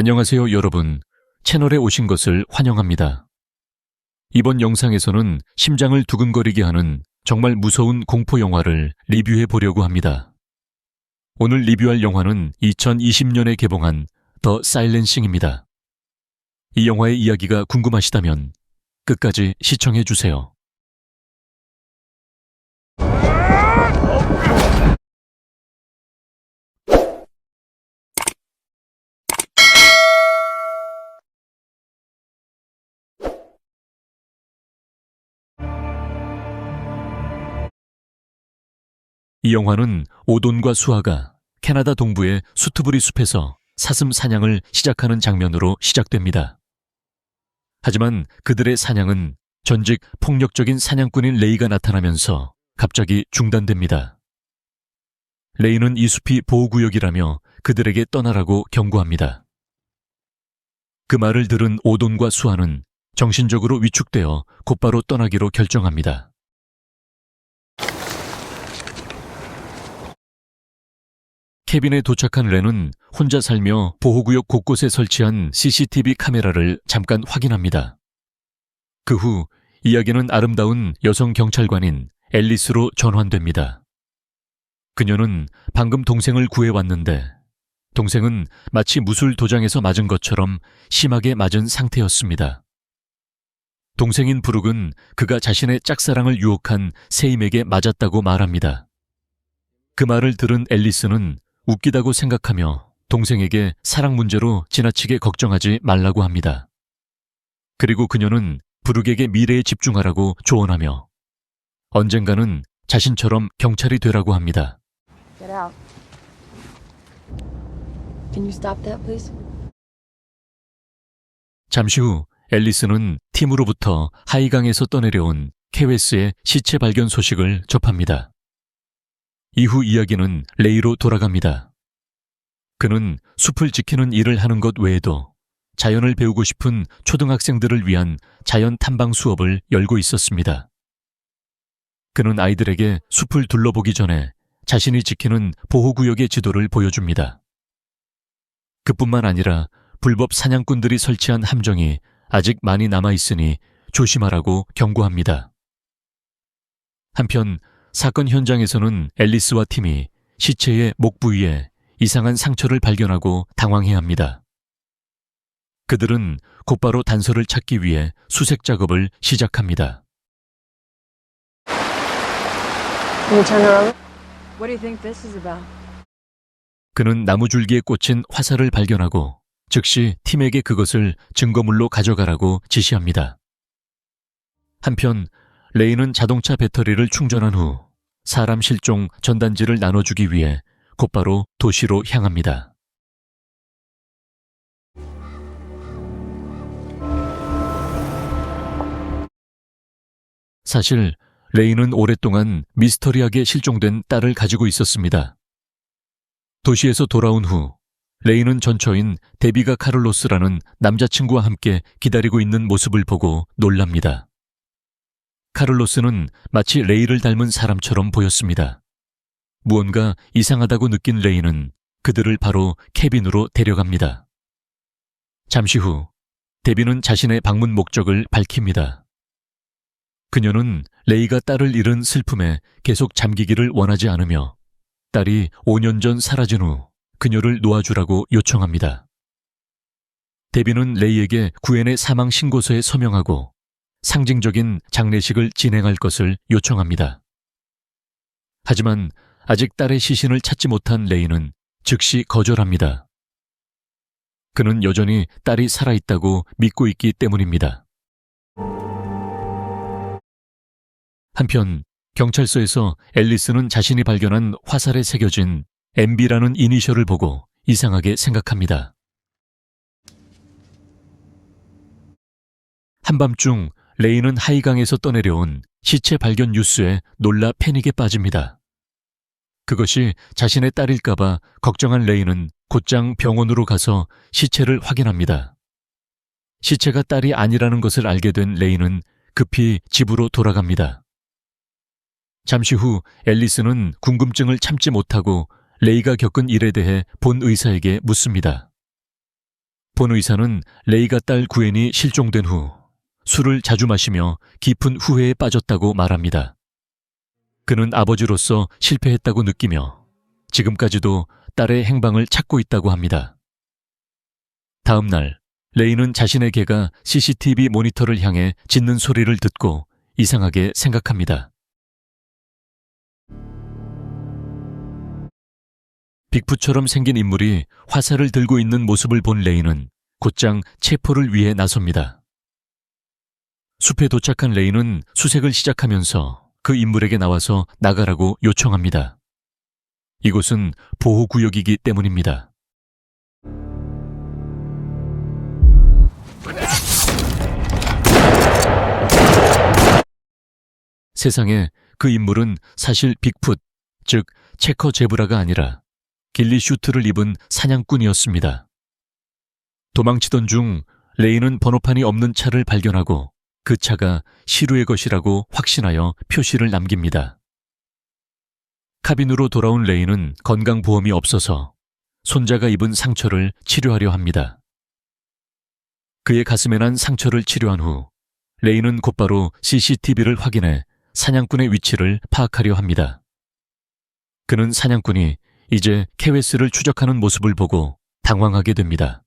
안녕하세요, 여러분. 채널에 오신 것을 환영합니다. 이번 영상에서는 심장을 두근거리게 하는 정말 무서운 공포 영화를 리뷰해 보려고 합니다. 오늘 리뷰할 영화는 2020년에 개봉한 더 사일렌싱입니다. 이 영화의 이야기가 궁금하시다면 끝까지 시청해 주세요. 이 영화는 오돈과 수아가 캐나다 동부의 수트부리 숲에서 사슴 사냥을 시작하는 장면으로 시작됩니다. 하지만 그들의 사냥은 전직 폭력적인 사냥꾼인 레이가 나타나면서 갑자기 중단됩니다. 레이는 이 숲이 보호구역이라며 그들에게 떠나라고 경고합니다. 그 말을 들은 오돈과 수아는 정신적으로 위축되어 곧바로 떠나기로 결정합니다. 케빈에 도착한 렌은 혼자 살며 보호구역 곳곳에 설치한 CCTV 카메라를 잠깐 확인합니다. 그 후 이야기는 아름다운 여성 경찰관인 앨리스로 전환됩니다. 그녀는 방금 동생을 구해왔는데 동생은 마치 무술 도장에서 맞은 것처럼 심하게 맞은 상태였습니다. 동생인 부룩은 그가 자신의 짝사랑을 유혹한 세임에게 맞았다고 말합니다. 그 말을 들은 앨리스는 웃기다고 생각하며 동생에게 사랑 문제로 지나치게 걱정하지 말라고 합니다. 그리고 그녀는 부룩에게 미래에 집중하라고 조언하며 언젠가는 자신처럼 경찰이 되라고 합니다. That? 잠시 후 앨리스는 팀으로부터 하이강에서 떠내려온 케웨스의 시체 발견 소식을 접합니다. 이후 이야기는 레이로 돌아갑니다. 그는 숲을 지키는 일을 하는 것 외에도 자연을 배우고 싶은 초등학생들을 위한 자연 탐방 수업을 열고 있었습니다. 그는 아이들에게 숲을 둘러보기 전에 자신이 지키는 보호구역의 지도를 보여줍니다. 그뿐만 아니라 불법 사냥꾼들이 설치한 함정이 아직 많이 남아 있으니 조심하라고 경고합니다. 한편 사건 현장에서는 앨리스와 팀이 시체의 목 부위에 이상한 상처를 발견하고 당황해 합니다. 그들은 곧바로 단서를 찾기 위해 수색 작업을 시작합니다. Can you turn around? What do you think this is about? 그는 나무줄기에 꽂힌 화살을 발견하고 즉시 팀에게 그것을 증거물로 가져가라고 지시합니다. 한편 레이는 자동차 배터리를 충전한 후 사람 실종 전단지를 나눠주기 위해 곧바로 도시로 향합니다. 사실 레이는 오랫동안 미스터리하게 실종된 딸을 가지고 있었습니다. 도시에서 돌아온 후 레이는 전처인 데비가 카를로스라는 남자친구와 함께 기다리고 있는 모습을 보고 놀랍니다. 카를로스는 마치 레이를 닮은 사람처럼 보였습니다. 무언가 이상하다고 느낀 레이는 그들을 바로 캐빈으로 데려갑니다. 잠시 후 데비는 자신의 방문 목적을 밝힙니다. 그녀는 레이가 딸을 잃은 슬픔에 계속 잠기기를 원하지 않으며 딸이 5년 전 사라진 후 그녀를 놓아주라고 요청합니다. 데비는 레이에게 구엔의 사망 신고서에 서명하고 상징적인 장례식을 진행할 것을 요청합니다. 하지만 아직 딸의 시신을 찾지 못한 레이는 즉시 거절합니다. 그는 여전히 딸이 살아있다고 믿고 있기 때문입니다. 한편 경찰서에서 앨리스는 자신이 발견한 화살에 새겨진 MB라는 이니셜을 보고 이상하게 생각합니다. 한밤중 레이는 하이강에서 떠내려온 시체 발견 뉴스에 놀라 패닉에 빠집니다. 그것이 자신의 딸일까봐 걱정한 레이는 곧장 병원으로 가서 시체를 확인합니다. 시체가 딸이 아니라는 것을 알게 된 레이는 급히 집으로 돌아갑니다. 잠시 후 앨리스는 궁금증을 참지 못하고 레이가 겪은 일에 대해 본 의사에게 묻습니다. 본 의사는 레이가 딸 구엔이 실종된 후 술을 자주 마시며 깊은 후회에 빠졌다고 말합니다. 그는 아버지로서 실패했다고 느끼며 지금까지도 딸의 행방을 찾고 있다고 합니다. 다음 날, 레이는 자신의 개가 CCTV 모니터를 향해 짖는 소리를 듣고 이상하게 생각합니다. 빅풋처럼 생긴 인물이 화살을 들고 있는 모습을 본 레이는 곧장 체포를 위해 나섭니다. 숲에 도착한 레이는 수색을 시작하면서 그 인물에게 나와서 나가라고 요청합니다. 이곳은 보호구역이기 때문입니다. 세상에 그 인물은 사실 빅풋, 즉 체커 제브라가 아니라 길리 슈트를 입은 사냥꾼이었습니다. 도망치던 중 레이는 번호판이 없는 차를 발견하고 그 차가 시루의 것이라고 확신하여 표시를 남깁니다. 카빈으로 돌아온 레이는 건강보험이 없어서 손자가 입은 상처를 치료하려 합니다. 그의 가슴에 난 상처를 치료한 후 레이는 곧바로 CCTV를 확인해 사냥꾼의 위치를 파악하려 합니다. 그는 사냥꾼이 이제 케웨스를 추적하는 모습을 보고 당황하게 됩니다.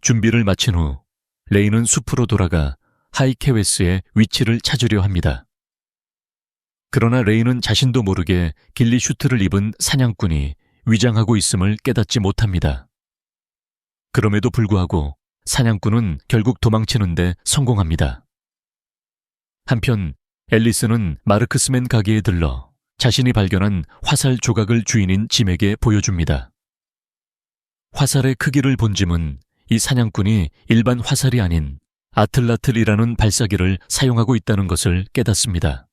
준비를 마친 후 레이는 숲으로 돌아가 하이케웨스의 위치를 찾으려 합니다. 그러나 레이는 자신도 모르게 길리 슈트를 입은 사냥꾼이 위장하고 있음을 깨닫지 못합니다. 그럼에도 불구하고 사냥꾼은 결국 도망치는데 성공합니다. 한편 앨리스는 마르크스맨 가게에 들러 자신이 발견한 화살 조각을 주인인 짐에게 보여줍니다. 화살의 크기를 본 짐은 이 사냥꾼이 일반 화살이 아닌 아틀라틀이라는 발사기를 사용하고 있다는 것을 깨닫습니다.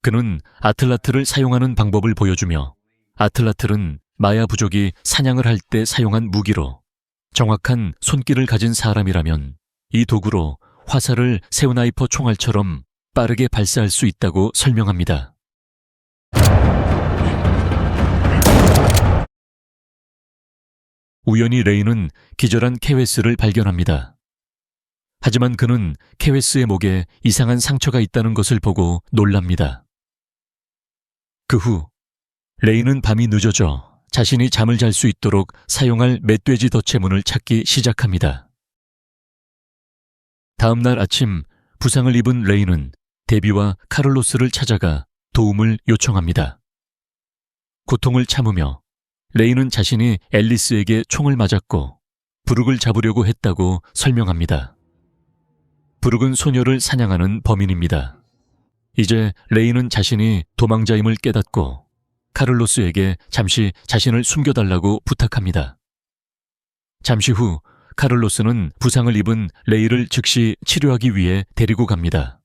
그는 아틀라틀을 사용하는 방법을 보여주며 아틀라틀은 마야 부족이 사냥을 할 때 사용한 무기로 정확한 손길을 가진 사람이라면 이 도구로 화살을 세우나이퍼 총알처럼 빠르게 발사할 수 있다고 설명합니다. 우연히 레이는 기절한 케웨스를 발견합니다. 하지만 그는 케웨스의 목에 이상한 상처가 있다는 것을 보고 놀랍니다. 그 후 레이는 밤이 늦어져 자신이 잠을 잘 수 있도록 사용할 멧돼지 덫의 찾기 시작합니다. 다음 날 아침 부상을 입은 레이는 데비와 카를로스를 찾아가 도움을 요청합니다. 고통을 참으며 레이는 자신이 앨리스에게 총을 맞았고 부룩을 잡으려고 했다고 설명합니다. 부룩은 소녀를 사냥하는 범인입니다. 이제 레이는 자신이 도망자임을 깨닫고 카를로스에게 잠시 자신을 숨겨달라고 부탁합니다. 잠시 후 카를로스는 부상을 입은 레이를 즉시 치료하기 위해 데리고 갑니다.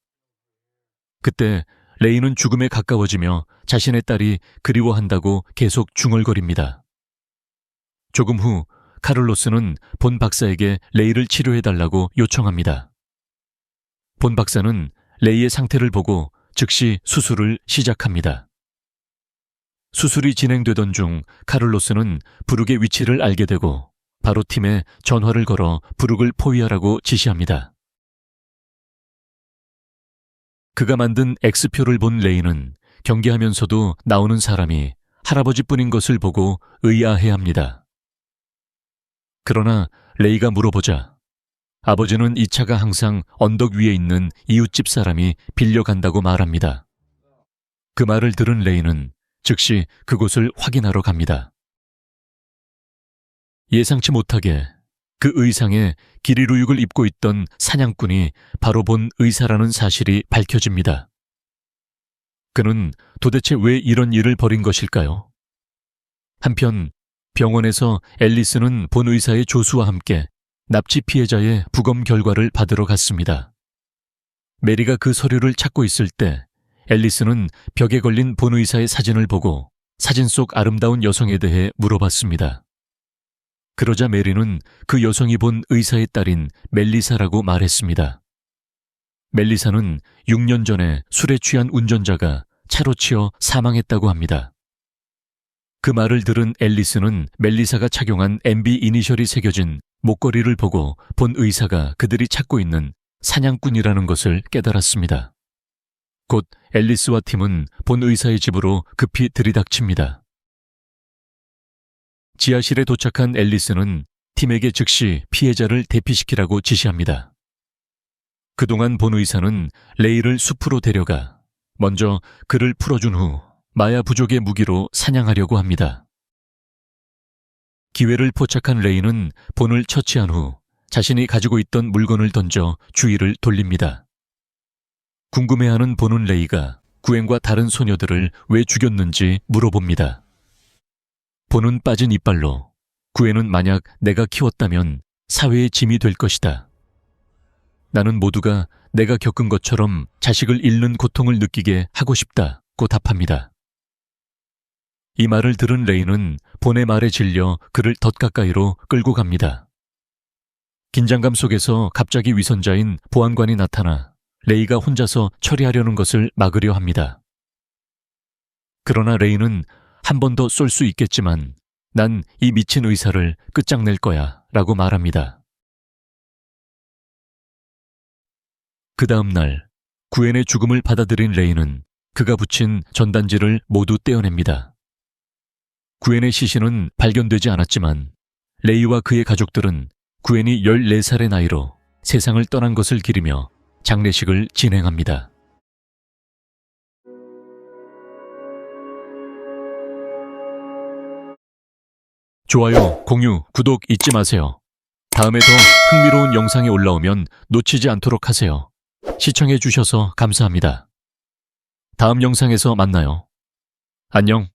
그때 레이는 죽음에 가까워지며 자신의 딸이 그리워한다고 계속 중얼거립니다. 조금 후 카를로스는 본 박사에게 레이를 치료해달라고 요청합니다. 본 박사는 레이의 상태를 보고 즉시 수술을 시작합니다. 수술이 진행되던 중 카를로스는 부룩의 위치를 알게 되고 바로 팀에 전화를 걸어 부룩을 포위하라고 지시합니다. 그가 만든 X표를 본 레이는 경계하면서도 나오는 사람이 할아버지뿐인 것을 보고 의아해 합니다. 그러나 레이가 물어보자 아버지는 이 차가 항상 언덕 위에 있는 이웃집 사람이 빌려간다고 말합니다. 그 말을 들은 레이는 즉시 그곳을 확인하러 갑니다. 예상치 못하게 그 의상에 기리루육을 입고 있던 사냥꾼이 바로 본 의사라는 사실이 밝혀집니다. 그는 도대체 왜 이런 일을 벌인 것일까요? 한편 병원에서 앨리스는 본 의사의 조수와 함께 납치 피해자의 부검 결과를 받으러 갔습니다. 메리가 그 서류를 찾고 있을 때 앨리스는 벽에 걸린 본 의사의 사진을 보고 사진 속 아름다운 여성에 대해 물어봤습니다. 그러자 메리는 그 여성이 본 의사의 딸인 멜리사라고 말했습니다. 멜리사는 6년 전에 술에 취한 운전자가 차로 치여 사망했다고 합니다. 그 말을 들은 앨리스는 멜리사가 착용한 MB 이니셜이 새겨진 목걸이를 보고 본 의사가 그들이 찾고 있는 사냥꾼이라는 것을 깨달았습니다. 곧 앨리스와 팀은 본 의사의 집으로 급히 들이닥칩니다. 지하실에 도착한 앨리스는 팀에게 즉시 피해자를 대피시키라고 지시합니다. 그동안 본 의사는 레이를 숲으로 데려가 먼저 그를 풀어준 후 마야 부족의 무기로 사냥하려고 합니다. 기회를 포착한 레이는 본을 처치한 후 자신이 가지고 있던 물건을 던져 주의를 돌립니다. 궁금해하는 보는 레이가 구엔과 다른 소녀들을 왜 죽였는지 물어봅니다. 보는 빠진 이빨로 구엔은 만약 내가 키웠다면 사회의 짐이 될 것이다. 나는 모두가 내가 겪은 것처럼 자식을 잃는 고통을 느끼게 하고 싶다고 답합니다. 이 말을 들은 레이는 본의 말에 질려 그를 덧 가까이로 끌고 갑니다. 긴장감 속에서 갑자기 위선자인 보안관이 나타나 레이가 혼자서 처리하려는 것을 막으려 합니다. 그러나 레이는 한 번 더 쏠 수 있겠지만 난 이 미친 의사를 끝장낼 거야 라고 말합니다. 그 다음 날 구엔의 죽음을 받아들인 레이는 그가 붙인 전단지를 모두 떼어냅니다. 구엔의 시신은 발견되지 않았지만 레이와 그의 가족들은 구엔이 14살의 나이로 세상을 떠난 것을 기리며 장례식을 진행합니다. 좋아요, 공유, 구독 잊지 마세요. 다음에 더 흥미로운 영상이 올라오면 놓치지 않도록 하세요. 시청해 주셔서 감사합니다. 다음 영상에서 만나요. 안녕.